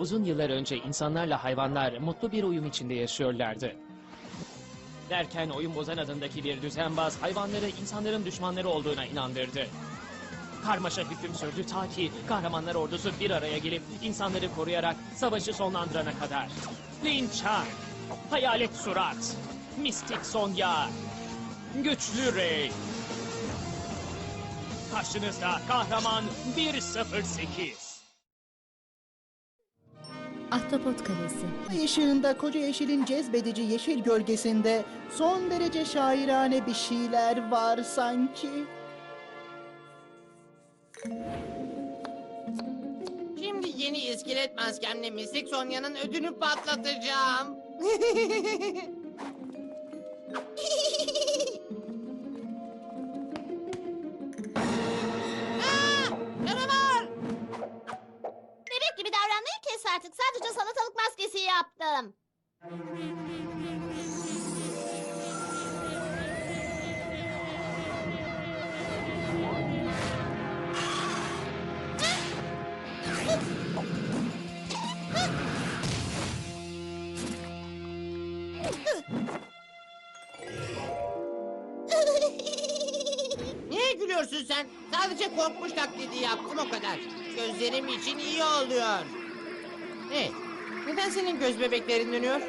uzun yıllar önce insanlarla hayvanlar mutlu bir uyum içinde yaşıyorlardı. Derken oyun bozan adındaki bir düzenbaz hayvanları insanların düşmanları olduğuna inandırdı. Karmaşa hüküm sürdü ta ki kahramanlar ordusu bir araya gelip insanları koruyarak savaşı sonlandırana kadar. Linçar, Hayalet Surat, Mistik Sonya, Güçlü Rey. Karşınızda kahraman 108. Ahtapot Kalesi Ay ışığında koca yeşilin cezbedici yeşil gölgesinde son derece şairane bir şeyler var sanki. Şimdi yeni iskelet maskemle Mistik Sonya'nın ödünü patlatacağım. Sen? Sadece korkmuş taklidi yaptım o kadar. Gözlerim için iyi oluyor. Hey, neden senin göz bebeklerin dönüyor?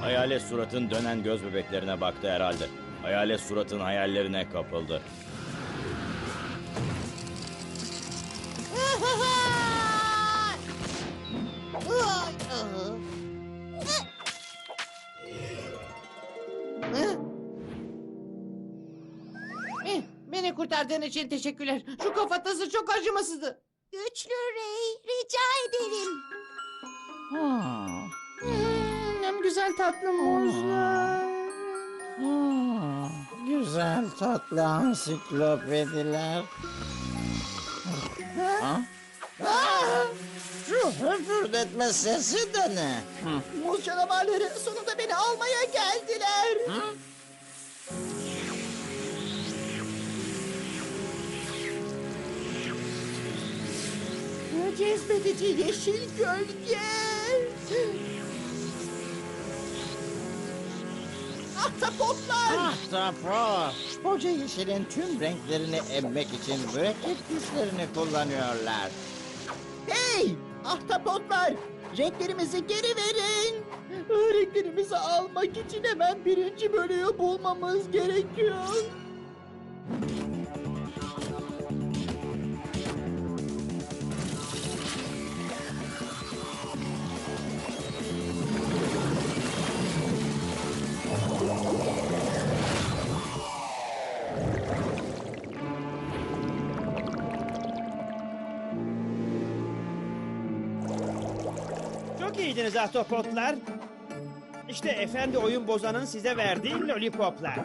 Hayalet suratın dönen göz bebeklerine baktı herhalde. Hayalet suratın hayallerine kapıldı. Eh, Beni kurtardığın için teşekkürler. Şu kafatası çok acımasızdı. Güçlü Rey, rica ederim. Hmm, hem güzel tatlı muzlar. Hmm, güzel tatlı ansiklopediler. Ha? Aa, şu höpürdetme sesi de ne? Hı, Muz canavarları sonunda beni almaya geldiler. hı? Cezbedici yeşil gölge. Ahtapotlar. Ahtapot. Koca yeşilin tüm renklerini emmek için mürekkep güçlerini kullanıyorlar. Hey! Ahtapotlar! Renklerimizi geri verin! Renklerimizi almak için hemen birinci bölüğü bulmamız gerekiyor. Çok iyiydiniz ahtapotlar. İşte efendi oyun bozanın size verdiği lollipoplar.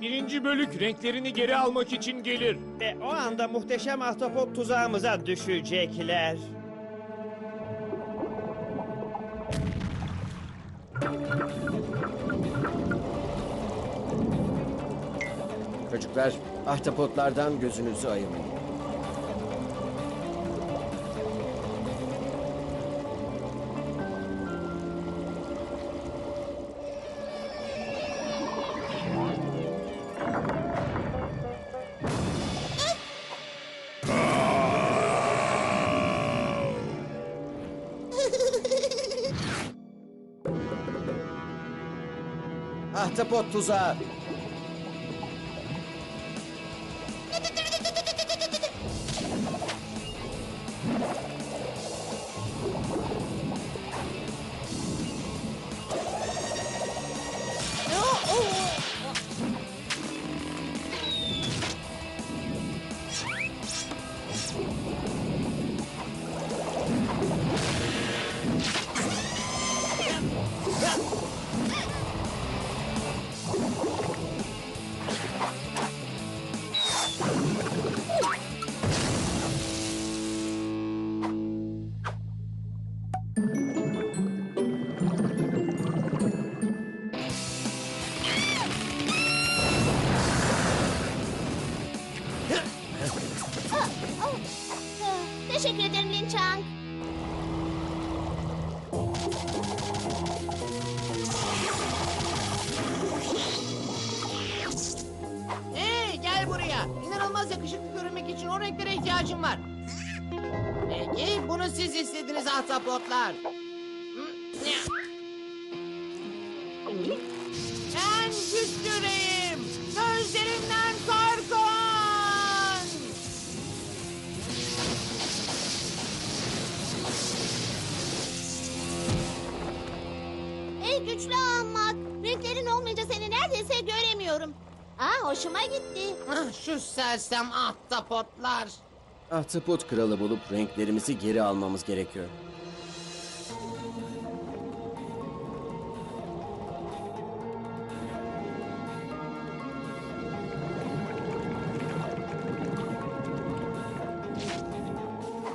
Birinci bölük renklerini geri almak için gelir. Ve o anda muhteşem ahtapot tuzağımıza düşecekler. Çocuklar, ahtapotlardan gözünüzü ayırmayın. Ahtapot tuzağı. Gel buraya. İnanılmaz yakışıklı görünmek için o renklere ihtiyacım var. Peki bunu siz istediniz ahtapotlar. Ben güçlüyüm. Gözlerimden korkun. Ey güçlü ahmak. Renklerin olmayınca seni neredeyse göremiyorum. Aa hoşuma gitti. Ah, Şu sersem ahtapotlar. Ahtapot kralı bulup renklerimizi geri almamız gerekiyor.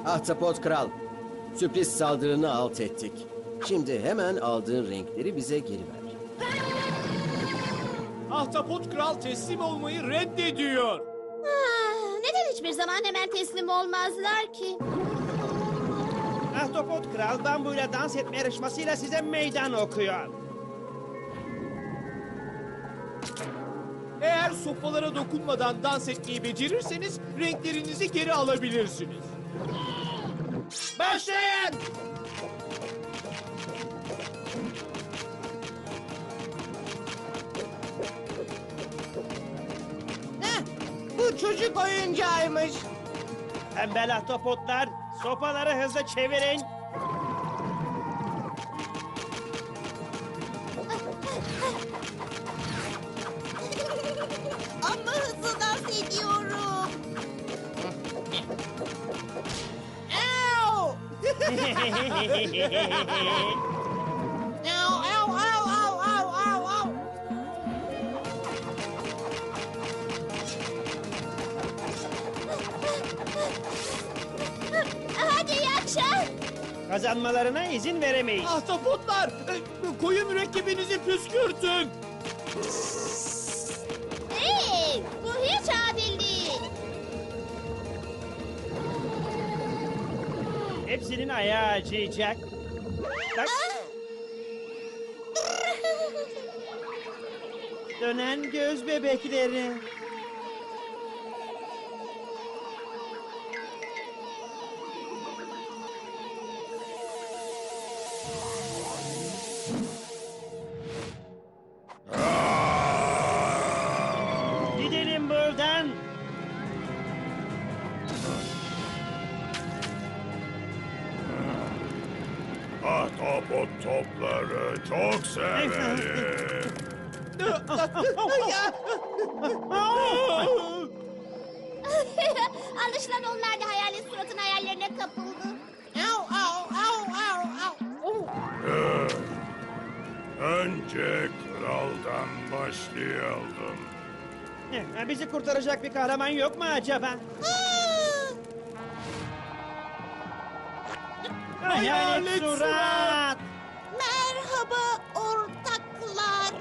Ahtapot kral, sürpriz saldırını alt ettik. Şimdi hemen aldığın renkleri bize geri ver. Ahtapot Kral teslim olmayı reddediyor. Ah, neden hiçbir zaman hemen teslim olmazlar ki? Ahtapot Kral bambuyla dans etme yarışmasıyla size meydan okuyor. Eğer sopalara dokunmadan dans etmeyi becerirseniz renklerinizi geri alabilirsiniz. Başlayın! Çocuk oyuncağıymış. Tembel ahtapotlar sopaları hızlı çevirin. Ama hızlı dans ediyorum. Ow! yaşa. Kazanmalarına izin veremeyiz. Ahtapotlar, e, koyu mürekkebinizi püskürtün. Hey, bu hiç adil değil. Hepsinin ayağı acıyacak. Bak. Dönen göz bebekleri. Topları çok severim. Anlaşılan onlar da hayalet suratın hayallerine kapıldı. Ow, ow, ow, ow, ow. Oh. Önce kraldan başlayalım. Eh, Bizi kurtaracak bir kahraman yok mu acaba? Hayalet surat. Merhaba ortaklar.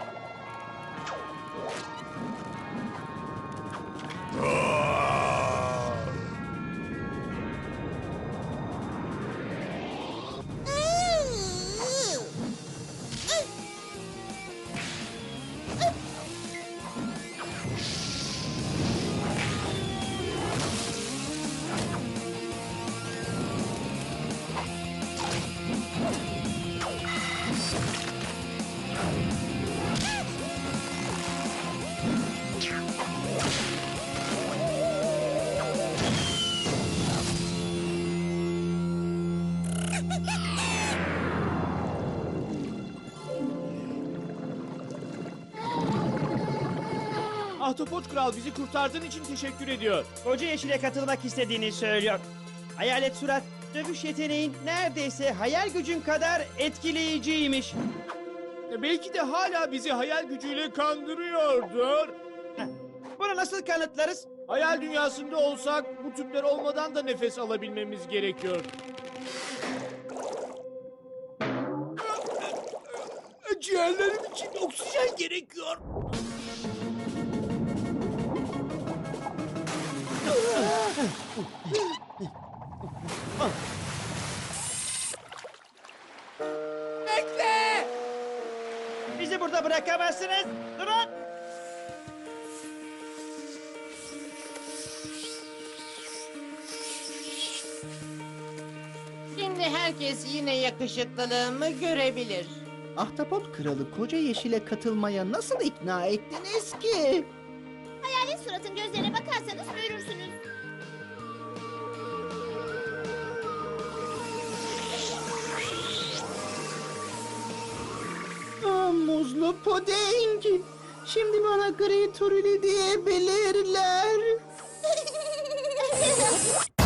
Ahtapot Kral bizi kurtardığın için teşekkür ediyor. Koca Yeşil'e katılmak istediğini söylüyor. Hayalet surat, dövüş yeteneğin neredeyse hayal gücün kadar etkileyiciymiş. E, Belki de hala bizi hayal gücüyle kandırıyordur. Bunu nasıl kanıtlarız? Hayal dünyasında olsak bu tüpler olmadan da nefes alabilmemiz gerekiyor. Ciğerlerim için oksijen gerekiyor. Bekle! Bizi burada bırakamazsınız. Durun! Şimdi herkes yine yakışıklılığımı görebilir. Ahtapot kralı koca yeşile katılmaya nasıl ikna ettiniz ki? Hayalet suratın gözlerine bakarsanız görürsünüz. Muzlu puding. Şimdi bana gri turuli diyebilirler.